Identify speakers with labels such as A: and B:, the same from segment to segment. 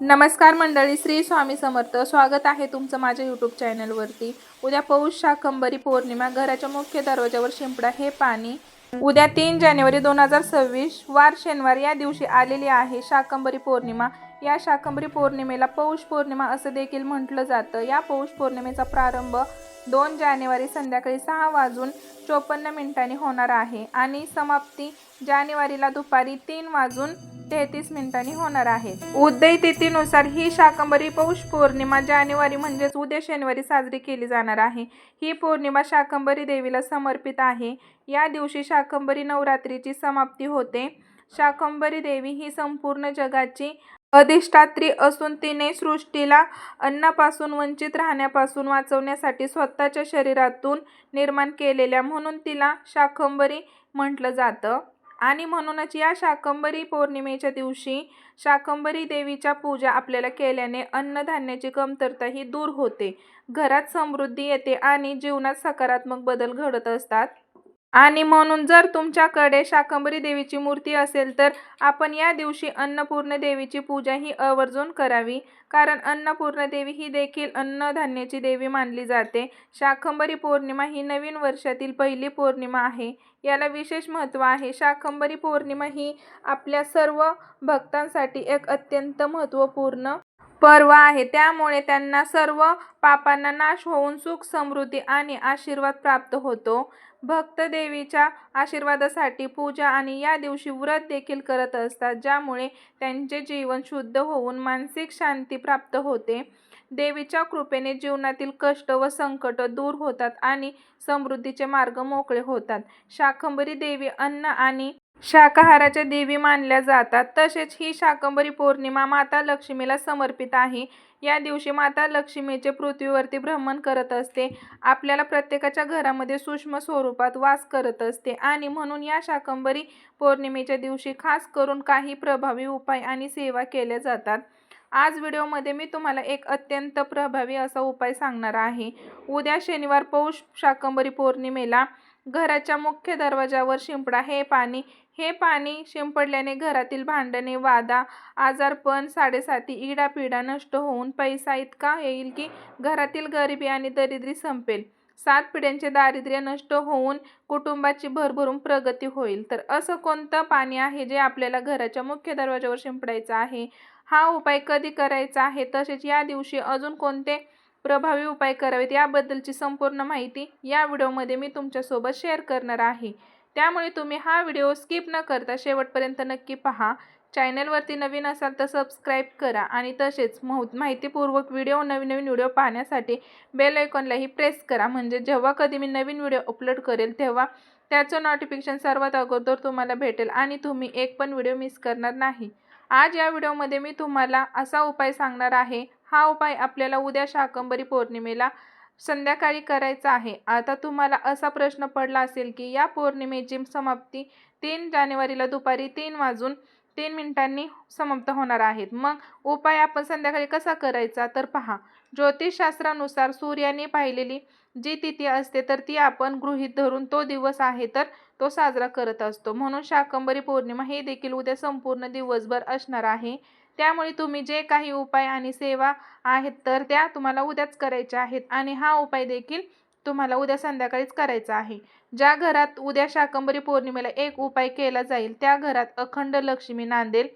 A: नमस्कार मंडळी श्री स्वामी समर्थ. स्वागत आहे तुमचं माझ्या यूट्यूब चॅनलवरती उद्या पौष शाकंबरी पौर्णिमा घराच्या मुख्य दरवाजावर शिंपडा हे पाणी. उद्या तीन जानेवारी दोन हजार सव्वीस वार शनिवार या दिवशी आलेली आहे शाकंबरी पौर्णिमा. या शाकंबरी पौर्णिमेला पौष पौर्णिमा असं देखील म्हटलं जातं. या पौष पौर्णिमेचा प्रारंभ दोन जानेवारी संध्याकाळी सहा वाजून चोपन्न मिनिटांनी होणार आहे आणि समाप्ती जानेवारीला दुपारी तीन वाजून तेहतीस मिनिटांनी होणार आहे. उदय तिथीनुसार ही शाकंबरी पौष पौर्णिमा जानेवारी म्हणजेच उद्या शनिवारी साजरी केली जाणार आहे. ही पौर्णिमा शाकंबरी देवीला समर्पित आहे. या दिवशी शाकंबरी नवरात्रीची समाप्ती होते. शाकंबरी देवी ही संपूर्ण जगाची अधिष्ठात्री असून तिने सृष्टीला अन्नापासून वंचित राहण्यापासून वाचवण्यासाठी स्वतःच्या शरीरातून निर्माण केलेल्या म्हणून तिला शाकंबरी म्हटलं जातं. आणि म्हणूनच या शाकंबरी पौर्णिमेच्या दिवशी शाकंबरी देवीच्या पूजा आपल्याला केल्याने अन्नधान्याची कमतरता ही दूर होते. घरात समृद्धी येते आणि जीवनात सकारात्मक बदल घडत असतात. आणि म्हणून जर तुमच्याकडे शाकंभरी देवीची मूर्ती असेल तर आपण या दिवशी अन्नपूर्ण देवीची पूजा ही आवर्जून करावी. कारण अन्नपूर्ण देवी ही देखील अन्नधान्याची देवी मानली जाते. शाकंभरी पौर्णिमा ही नवीन वर्षातील पहिली पौर्णिमा आहे. याला विशेष महत्त्व आहे. शाकंभरी पौर्णिमा ही आपल्या सर्व भक्तांसाठी एक अत्यंत महत्त्वपूर्ण पर्व आहे. त्यामुळे त्यांना सर्व पापांना नाश होऊन सुख समृद्धी आणि आशीर्वाद प्राप्त होतो. भक्त देवीच्या आशीर्वादासाठी पूजा आणि या दिवशी व्रत देखील करत असतात ज्यामुळे त्यांचे जीवन शुद्ध होऊन मानसिक शांती प्राप्त होते. देवीच्या कृपेने जीवनातील कष्ट व संकट दूर होतात आणि समृद्धीचे मार्ग मोकळे होतात. शाकंभरी देवी अन्न आणि शाकाहाराच्या देवी मानल्या जातात. तसेच ही शाकंबरी पौर्णिमा माता लक्ष्मीला समर्पित आहे. या दिवशी माता लक्ष्मीचे पृथ्वीवरती भ्रमण करत असते. आपल्याला प्रत्येकाच्या घरामध्ये सूक्ष्म स्वरूपात वास करत असते. आणि म्हणून या शाकंबरी पौर्णिमेच्या दिवशी खास करून काही प्रभावी उपाय आणि सेवा केल्या जातात. आज व्हिडिओमध्ये मी तुम्हाला एक अत्यंत प्रभावी असा उपाय सांगणार आहे. उद्या शनिवार पौष शाकंबरी पौर्णिमेला घराच्या मुख्य दरवाजावर शिंपडा हे पाणी हे पाणी शिंपडल्याने घरातील भांडणे वादा आजारपण साडेसाती इडापिडा नष्ट होऊन पैसा इतका येईल की घरातील गरिबी आणि दरिद्री संपेल. सात पिढ्यांचे दारिद्र्य नष्ट होऊन कुटुंबाची भरभरून प्रगती होईल. तर असं कोणतं पाणी आहे जे आपल्याला घराच्या मुख्य दरवाजावर शिंपडायचं आहे? हा उपाय कधी करायचा आहे? तसेच या दिवशी अजून कोणते प्रभावी उपाय करावेत? याबद्दलची संपूर्ण माहिती या व्हिडिओमध्ये मी तुमच्यासोबत शेअर करणार आहे. त्यामुळे तुम्ही हा व्हिडिओ स्किप न करता शेवटपर्यंत नक्की पहा. चॅनलवरती नवीन असाल तर सबस्क्राईब करा आणि तसेच मह माहितीपूर्वक व्हिडिओ नवीन नवीन व्हिडिओ पाहण्यासाठी बेल आयकॉनलाही प्रेस करा. म्हणजे जेव्हा कधी मी नवीन व्हिडिओ अपलोड करेल तेव्हा त्याचं नोटिफिकेशन सर्वात अगोदर तुम्हाला भेटेल आणि तुम्ही एक पण व्हिडिओ मिस करणार नाही. आज या व्हिडिओमध्ये मी तुम्हाला असा उपाय सांगणार आहे. हा उपाय आपल्याला उद्या शाकंबरी पौर्णिमेला संध्याकाळी करायचा आहे. आता तुम्हाला असा प्रश्न पडला असेल की या पौर्णिमेची समाप्ती तीन जानेवारीला दुपारी तीन वाजून तीन मिनिटांनी समाप्त होणार आहेत. मग उपाय आपण संध्याकाळी कसा करायचा तर पहा. ज्योतिषशास्त्रानुसार सूर्याने पाहिलेली जी तिथी असते तर ती आपण गृहीत धरून तो दिवस आहे तर तो साजरा करत असतो. म्हणून शाकंबरी पौर्णिमा हे देखील उद्या संपूर्ण दिवसभर असणार आहे. त्यामुळे तुम्ही जे काही उपाय आणि सेवा आहेत तर त्या तुम्हाला उद्याच करायच्या आहेत. आणि हा उपाय देखील तुम्हाला उद्या संध्याकाळीच करायचा आहे. ज्या घरात उद्या शाकंबरी पौर्णिमेला एक उपाय केला जाईल त्या घरात अखंड लक्ष्मी नांदेल.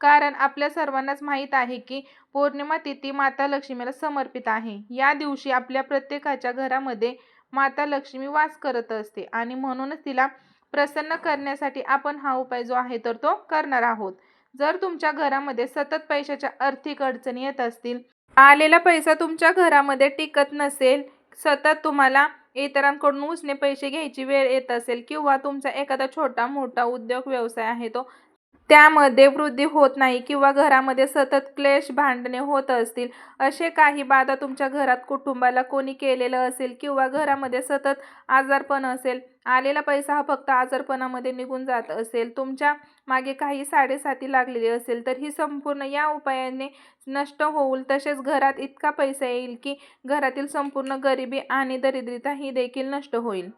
A: कारण आपल्या सर्वांनाच माहीत आहे की पौर्णिमा तिथी माता लक्ष्मीला समर्पित आहे. या दिवशी आपल्या प्रत्येकाच्या घरामध्ये माता लक्ष्मी वास करत असते आणि म्हणूनच तिला प्रसन्न करण्यासाठी आपण हा उपाय जो आहे तर तो करणार आहोत. जर तुमच्या घरामध्ये सतत पैशाच्या आर्थिक अडचणी येत असतील आलेला पैसा तुमच्या घरामध्ये टिकत नसेल सतत तुम्हाला इतरांकडून उसने पैसे घ्यायची वेळ येत असेल किंवा तुमचा एखादा छोटा मोठा उद्योग व्यवसाय आहे तो त्यामध्ये वृद्धी होत नाही किंवा घरामध्ये सतत क्लेश भांडणे होत असतील असे काही बाधा तुमच्या घरात कुटुंबाला कोणी केलेलं असेल किंवा घरामध्ये सतत आजारपण असेल आलेला पैसा हा फक्त आजारपणामध्ये निघून जात असेल. तुमच्या मागे काही साडेसाती लागलेली असेल तर ही संपूर्ण या उपायाने नष्ट होईल तसेच घरात इतका पैसा येईल की घरातील संपूर्ण गरिबी आणि दरिद्रता ही देखील नष्ट होईल.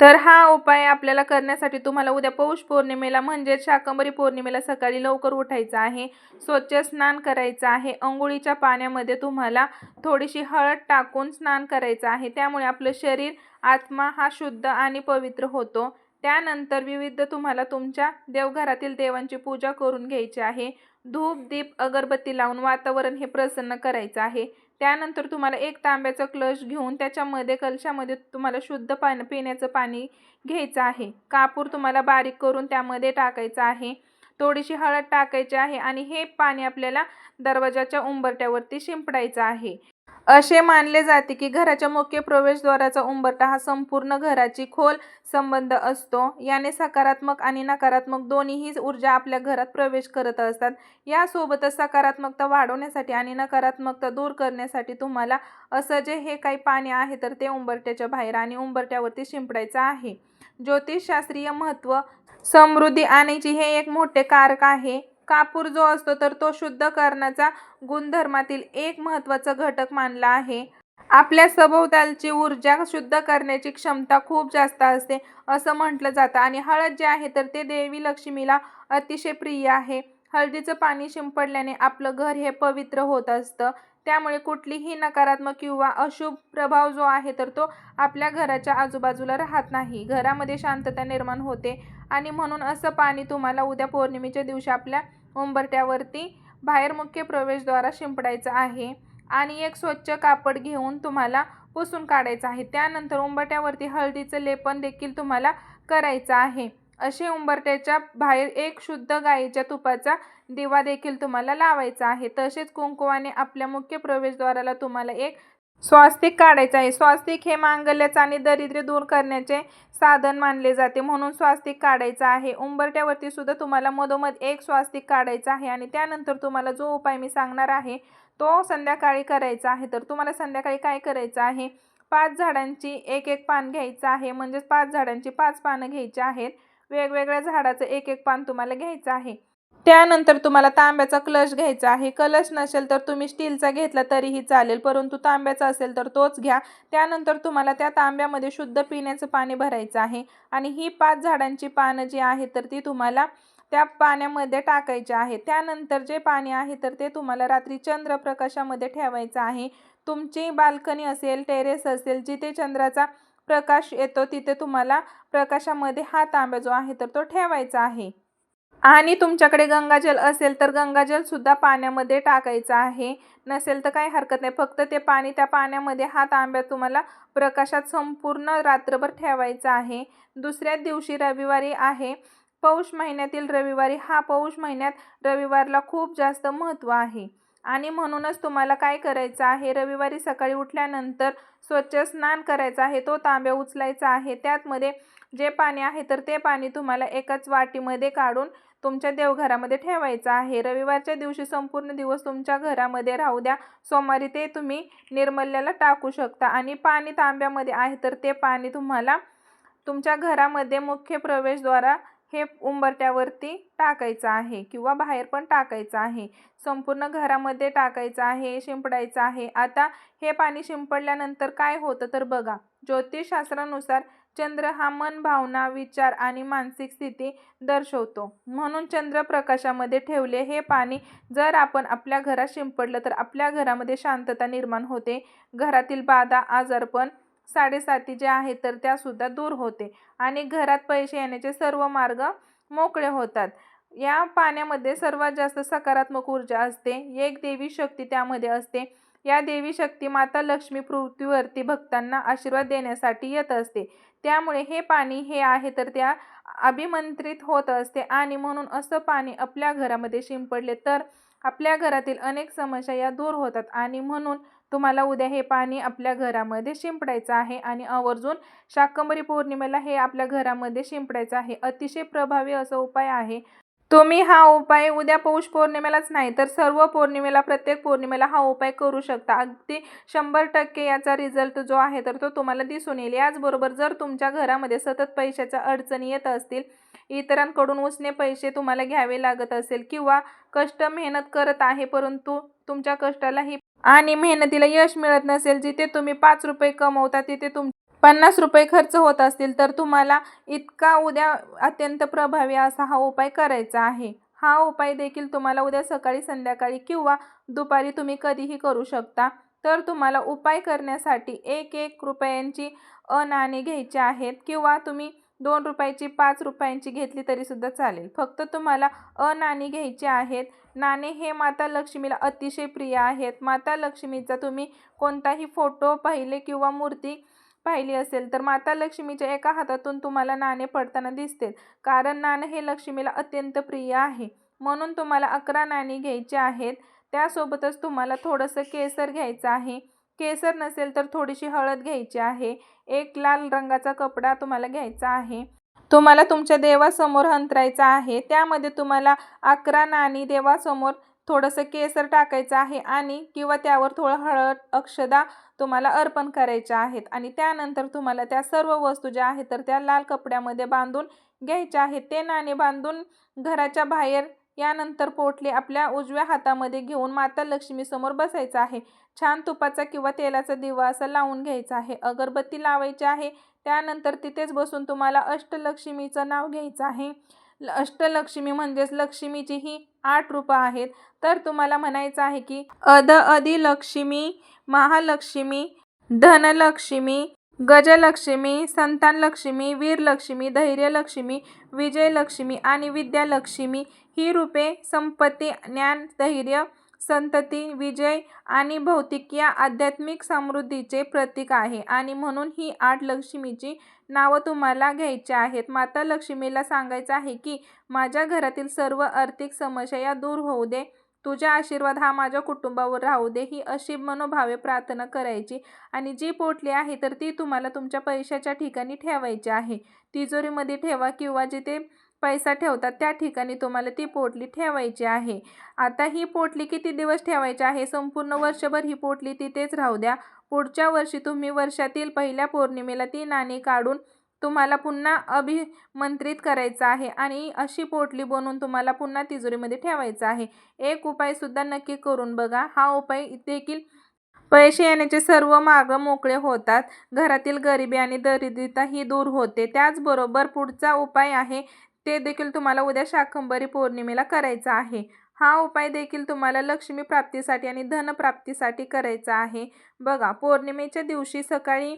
A: तर हा उपाय आपल्याला करण्यासाठी तुम्हाला उद्या पौष पौर्णिमेला म्हणजेच शाकंभरी पौर्णिमेला सकाळी लवकर उठायचं आहे स्वच्छ स्नान करायचं आहे अंघोळीच्या पाण्यामध्ये तुम्हाला थोडीशी हळद टाकून स्नान करायचं आहे त्यामुळे आपलं शरीर आत्मा हा शुद्ध आणि पवित्र होतो. त्यानंतर विविध तुम्हाला तुमच्या देवघरातील देवांची पूजा करून घ्यायची आहे. धूप दीप अगरबत्ती लावून वातावरण हे प्रसन्न करायचं आहे. त्यानंतर तुम्हाला एक तांब्याचा क्लश घेऊन त्याच्यामध्ये कलशामध्ये तुम्हाला शुद्ध पाणी पिण्याचं पाणी घ्यायचं आहे. कापूर तुम्हाला बारीक करून त्यामध्ये टाकायचं आहे. थोडीशी हळद टाकायची आहे आणि हे पाणी आपल्याला दरवाजाच्या उंबरट्यावरती शिंपडायचं आहे. असे मानले जाते की घराच्या मुख्य प्रवेशद्वाराचा उंबरटा हा संपूर्ण घराची खोल संबंध असतो. याने सकारात्मक आणि नकारात्मक दोन्हीही ऊर्जा आपल्या घरात प्रवेश करत असतात. यासोबतच सकारात्मकता वाढवण्यासाठी आणि नकारात्मकता दूर करण्यासाठी तुम्हाला असं जे हे काही पाणी आहे तर ते उंबरट्याच्या बाहेर आणि उंबरट्यावरती शिंपडायचं आहे. ज्योतिषशास्त्रीय महत्त्व समृद्धी आणायची हे एक मोठे कारक आहे. कापूर जो असतो तर तो शुद्ध करण्याचा गुणधर्मातील एक महत्त्वाचा घटक मानला आहे. आपल्या सभोवतालची ऊर्जा शुद्ध करण्याची क्षमता खूप जास्त असते असं म्हटलं जातं. आणि हळद जे आहे तर ते देवी लक्ष्मीला अतिशय प्रिय आहे. हळदीचं पाणी शिंपडल्याने आपलं घर हे पवित्र होत असतं. त्यामुळे कुठलीही नकारात्मक किंवा अशुभ प्रभाव जो आहे तर तो आपल्या घराच्या आजूबाजूला राहत नाही. घरामध्ये शांतता निर्माण होते. आणि म्हणून असं पाणी तुम्हाला उद्या पौर्णिमेच्या दिवशी आपल्या उंबरट्यावरती बाहेर मुख्य प्रवेशद्वारा शिंपडायचं आहे. आणि एक स्वच्छ कापड घेऊन तुम्हाला पुसून काढायचं आहे. त्यानंतर उंबरट्यावरती हळदीचं लेपन देखील तुम्हाला करायचं आहे. असे उंबरट्याच्या बाहेर एक शुद्ध गाईच्या तुपाचा दिवा देखील तुम्हाला लावायचा आहे. तसेच कुंकुवाने आपल्या मुख्य प्रवेशद्वाराला तुम्हाला एक स्वास्तिक काढायचं आहे. स्वास्तिक हे मांगल्याचं आणि दरिद्र्य दूर करण्याचे साधन मानले जाते. म्हणून स्वास्तिक काढायचं आहे. उंबरट्यावरती सुद्धा तुम्हाला मधोमध एक स्वास्तिक काढायचं आहे आणि त्यानंतर तुम्हाला जो उपाय मी सांगणार आहे तो संध्याकाळी करायचा आहे. तर तुम्हाला संध्याकाळी काय करायचं आहे? पाच झाडांची एक एक पान घ्यायचं आहे. म्हणजेच पाच झाडांची पाच पानं घ्यायची आहेत. वेगवेगळ्या झाडाचं एक एक पान तुम्हाला घ्यायचं आहे. त्यानंतर तुम्हाला तांब्याचा कलश घ्यायचा आहे. कलश नसेल तर तुम्ही स्टीलचा घेतला तरीही चालेल परंतु तांब्याचा असेल तर तोच घ्या. त्यानंतर तुम्हाला त्या तांब्यामध्ये शुद्ध पिण्याचं पाणी भरायचं आहे आणि ही पाच झाडांची पानं जी आहेत तर ती तुम्हाला त्या पाण्यामध्ये टाकायचे आहे त्यानंतर जे पाणी आहे तर ते तुम्हाला रात्री चंद्रप्रकाशामध्ये ठेवायचं आहे. तुमची बाल्कनी असेल टेरेस असेल जिथे चंद्राचा प्रकाश येतो तिथे तुम्हाला प्रकाशामध्ये हा तांब्या जो आहे तर तो ठेवायचा आहे. आणि तुमच्याकडे गंगाजल असेल तर गंगाजलसुद्धा पाण्यामध्ये टाकायचं आहे. नसेल तर काही हरकत नाही. फक्त ते पाणी त्या पाण्यामध्ये हा तांब्या तुम्हाला प्रकाशात संपूर्ण रात्रभर ठेवायचा आहे. दुसऱ्या दिवशी रविवारी आहे. पौष महिन्यातील रविवारी हा पौष महिन्यात रविवारला खूप जास्त महत्त्व आहे. आणि म्हणूनच तुम्हाला काय करायचं आहे? रविवारी सकाळी उठल्यानंतर स्वच्छ स्नान करायचं आहे. तो तांब्या उचलायचा आहे. त्यातमध्ये जे पाणी आहे तर ते पाणी तुम्हाला एकाच वाटीमध्ये काढून तुमच्या देवघरामध्ये ठेवायचं आहे. रविवारच्या दिवशी संपूर्ण दिवस तुमच्या घरामध्ये राहू द्या. सोमवारी ते तुम्ही निर्मल्याला टाकू शकता. आणि पाणी तांब्यामध्ये आहे तर ते पाणी तुम्हाला तुमच्या घरामध्ये मुख्य प्रवेशद्वारा हे उंबरट्यावरती टाकायचं आहे किंवा बाहेर पण टाकायचं आहे. संपूर्ण घरामध्ये टाकायचं आहे शिंपडायचं आहे. आता हे पाणी शिंपडल्यानंतर काय होतं तर बघा ज्योतिषशास्त्रानुसार चंद्र हा मन भावना विचार आणि मानसिक स्थिती दर्शवतो. म्हणून चंद्र प्रकाशामध्ये ठेवले हे पाणी जर आपण आपल्या घरात शिंपडलं तर आपल्या घरामध्ये शांतता निर्माण होते. घरातील बाधा आजारपण साडेसाती जे आहेत तर त्यासुद्धा दूर होते आणि घरात पैसे येण्याचे सर्व मार्ग मोकळे होतात. या पाण्यामध्ये सर्वात जास्त सकारात्मक ऊर्जा असते. एक देवी शक्ती त्यामध्ये असते. या देवी शक्ती माता लक्ष्मी पृथ्वीवरती भक्तांना आशीर्वाद देण्यासाठी येत असते. त्यामुळे हे पाणी हे आहे तर त्या अभिमंत्रित होत असते. आणि म्हणून असं पाणी आपल्या घरामध्ये शिंपडले तर आपल्या घरातील अनेक समस्या या दूर होतात. आणि म्हणून तुम्हाला उद्या हे पाणी आपल्या घरामध्ये शिंपडायचं आहे. आणि आवर्जून शाकंभरी पौर्णिमेला हे आपल्या घरामध्ये शिंपडायचं आहे. अतिशय प्रभावी असा उपाय आहे. तुम्ही हा उपाय उद्या पौष पौर्णिमेलाच नाही तर सर्व पौर्णिमेला प्रत्येक पौर्णिमेला हा उपाय करू शकता. अगदी शंभर टक्के याचा रिझल्ट जो आहे तर तो तुम्हाला दिसून येईल. याचबरोबर जर तुमच्या घरामध्ये सतत पैशाच्या अडचणी येत असतील इतरांकडून उसने पैसे तुम्हाला घ्यावे लागत असेल किंवा कष्ट मेहनत करत आहे परंतु तुमच्या कष्टालाही आणि मेहनतीला यश मिळत नसेल जिथे तुम्ही पाच रुपये कमवता तिथे तुम पन्नास रुपये खर्च होत असतील तर तुम्हाला इतका उद्या अत्यंत प्रभावी असा हा उपाय करायचा आहे. हा उपाय देखील तुम्हाला उद्या सकाळी संध्याकाळी किंवा दुपारी तुम्ही कधीही करू शकता. तर तुम्हाला उपाय करण्यासाठी एक एक रुपयांची अनाणे घ्यायची आहेत किंवा तुम्ही दोन रुपयाची पाच रुपयांची घेतली तरीसुद्धा चालेल. फक्त तुम्हाला अनाणी घ्यायची आहेत. नाणे हे माता लक्ष्मीला अतिशय प्रिय आहेत. माता लक्ष्मीचा तुम्ही कोणताही फोटो पाहिले किंवा मूर्ती पाहिली असेल तर माता लक्ष्मीच्या एका हातातून तुम्हाला नाणे पडताना दिसते कारण नाणं हे लक्ष्मीला अत्यंत प्रिय आहे. म्हणून तुम्हाला अकरा नाणी घ्यायची आहेत. त्यासोबतच तुम्हाला थोडंसं केसर घ्यायचं आहे. केसर नसेल तर थोडीशी हळद घ्यायची आहे. एक लाल रंगाचा कपडा तुम्हाला घ्यायचा आहे. तुम्हाला तुमच्या देवासमोर अंतरायचं आहे. त्यामध्ये तुम्हाला अकरा नाणी देवासमोर थोडंसं केसर टाकायचं आहे आणि किंवा त्यावर थोडं हळद अक्षदा तुम्हाला अर्पण करायच्या आहेत आणि त्यानंतर तुम्हाला त्या सर्व वस्तू ज्या आहेत तर त्या लाल कपड्यामध्ये बांधून घ्यायच्या आहेत. ते नाणे बांधून घराच्या बाहेर यानंतर पोटले आपल्या उजव्या हातामध्ये घेऊन माता लक्ष्मीसमोर बसायचं आहे. छान तुपाचा किंवा तेलाचा दिवा असा लावून घ्यायचा आहे. अगरबत्ती लावायची आहे. त्यानंतर तिथेच बसून तुम्हाला अष्टलक्ष्मीचं नाव घ्यायचं आहे. अष्टलक्ष्मी म्हणजेच लक्ष्मीची ही आठ रूपं आहेत. तर तुम्हाला म्हणायचं आहे की अध अधि लक्ष्मी महालक्ष्मी धनलक्ष्मी गजलक्ष्मी संतानलक्ष्मी वीरलक्ष्मी धैर्यलक्ष्मी विजयलक्ष्मी आणि विद्यालक्ष्मी ही रूपे संपत्ती ज्ञान धैर्य संतती विजय आणि भौतिक या आध्यात्मिक समृद्धीचे प्रतीक आहे. आणि म्हणून ही आठ लक्ष्मीची नावं तुम्हाला घ्यायची आहेत. माता लक्ष्मीला सांगायचं आहे की माझ्या घरातील सर्व आर्थिक समस्या या दूर होऊ दे. तुझा आशीर्वाद हा माझ्या कुटुंबावर राहू दे. ही अशी मनोभावे प्रार्थना करायची. आणि जी पोटली आहे तर ती तुम्हाला तुमच्या पैशाच्या ठिकाणी ठेवायची आहे. तिजोरीमध्ये ठेवा किंवा जिथे पैसा ठेवतात त्या ठिकाणी तुम्हाला ती पोटली ठेवायची आहे. आता ही पोटली किती दिवस ठेवायची आहे? संपूर्ण वर्षभर ही पोटली तिथेच राहू द्या. पुढच्या वर्षी तुम्ही वर्षातील पहिल्या पौर्णिमेला ती नाणी काढून तुम्हाला पुन्हा अभिमंत्रित करायचं आहे आणि अशी पोटली बनवून तुम्हाला पुन्हा तिजोरीमध्ये ठेवायचं आहे. एक उपायसुद्धा नक्की करून बघा. हा उपाय देखील पैसे येण्याचे सर्व मार्ग मोकळे होतात. घरातील गरिबी आणि दरिद्रता ही दूर होते. त्याचबरोबर पुढचा उपाय आहे ते देखील तुम्हाला उद्या शाकंभरी पौर्णिमेला करायचा आहे. हा उपाय देखील तुम्हाला लक्ष्मी प्राप्तीसाठी आणि धनप्राप्तीसाठी करायचा आहे. बघा पौर्णिमेच्या दिवशी सकाळी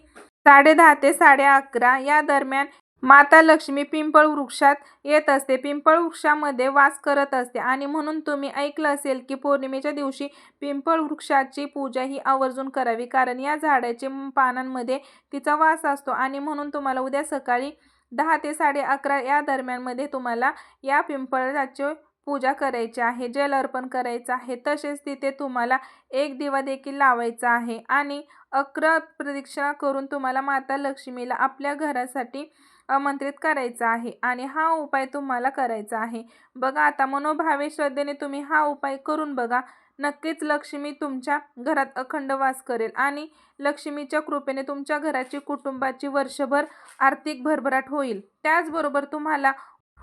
A: साडे दहा ते साडे अकरा या दरम्यान माता लक्ष्मी पिंपळ वृक्षात येत असते. पिंपळ वृक्षामध्ये वास करत असते आणि म्हणून तुम्ही ऐकलं असेल की पौर्णिमेच्या दिवशी पिंपळ वृक्षाची पूजा ही आवर्जून करावी. कारण या झाडाच्या पानांमध्ये तिचा वास असतो आणि म्हणून तुम्हाला उद्या सकाळी दहा ते साडे अकरा या दरम्यानमध्ये तुम्हाला या पिंपळाची पूजा करायची आहे जल अर्पण करायचं आहे. तसेच तिथे तुम्हाला एक दिवा देखील लावायचा आहे आणि अकरा प्रदक्षिणा करून तुम्हाला माता लक्ष्मीला आपल्या घरासाठी आमंत्रित करायचं आहे आणि हा उपाय तुम्हाला करायचा आहे. बघा आता मनोभावे श्रद्धेने तुम्ही हा उपाय करून बघा. नक्कीच लक्ष्मी तुमच्या घरात अखंड वास करेल आणि लक्ष्मीच्या कृपेने तुमच्या घराची कुटुंबाची वर्षभर आर्थिक भरभराट होईल. त्याचबरोबर तुम्हाला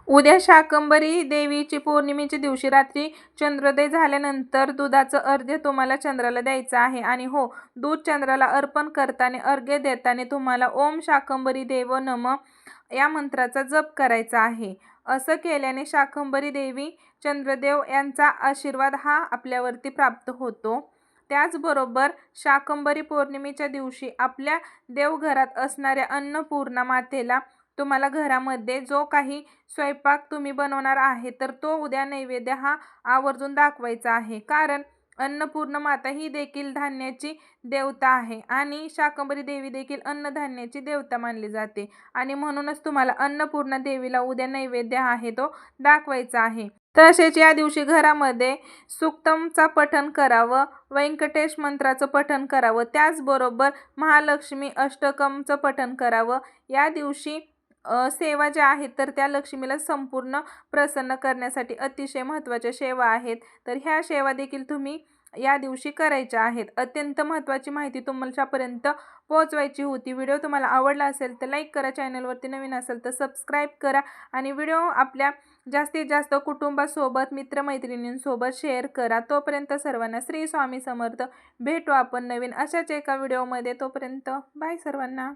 A: उद्या शाकंबरी देवीची पौर्णिमेच्या दिवशी रात्री चंद्रोदय झाल्यानंतर दुधाचं अर्घ्य तुम्हाला चंद्राला द्यायचं आहे. आणि हो दूध चंद्राला अर्पण करताना अर्घ्य देताना तुम्हाला ओम शाकंबरी देव नम या मंत्राचा जप करायचा आहे. असं केल्याने शाकंबरी देवी चंद्रदेव यांचा आशीर्वाद हा आपल्यावरती प्राप्त होतो. त्याचबरोबर शाकंबरी पौर्णिमेच्या दिवशी आपल्या देवघरात असणाऱ्या अन्नपूर्णा मातेला तुम्हाला घरामध्ये जो काही स्वयंपाक तुम्ही बनवणार आहे तर तो उद्या नैवेद्य हा आवर्जून दाखवायचा आहे. कारण अन्नपूर्ण माता ही देखील धान्याची देवता आहे आणि शाकंबरी देवी देखील अन्नधान्याची देवता मानली जाते. आणि म्हणूनच तुम्हाला अन्नपूर्णा देवीला उद्या नैवेद्य आहे तो दाखवायचा आहे. तसेच या दिवशी घरामध्ये सुक्तमचा पठण करावं व्यंकटेश मंत्राचं पठण करावं त्याचबरोबर महालक्ष्मी अष्टकमचं पठण करावं. या दिवशी सेवा ज्या आहेत तर त्या लक्ष्मीला संपूर्ण प्रसन्न करण्यासाठी अतिशय महत्त्वाच्या सेवा आहेत. तर ह्या सेवा देखील तुम्ही या दिवशी करायच्या आहेत. अत्यंत महत्त्वाची माहिती तुमच्यापर्यंत पोहोचवायची होती. व्हिडिओ तुम्हाला आवडला असेल तर लाईक करा. चॅनलवरती नवीन असेल तर सबस्क्राईब करा. आणि व्हिडिओ आपल्या जास्तीत जास्त कुटुंबासोबत मित्रमैत्रिणींसोबत शेअर करा. तोपर्यंत सर्वांना श्री स्वामी समर्थ. भेटू आपण नवीन अशाच एका व्हिडिओमध्ये तोपर्यंत बाय सर्वांना.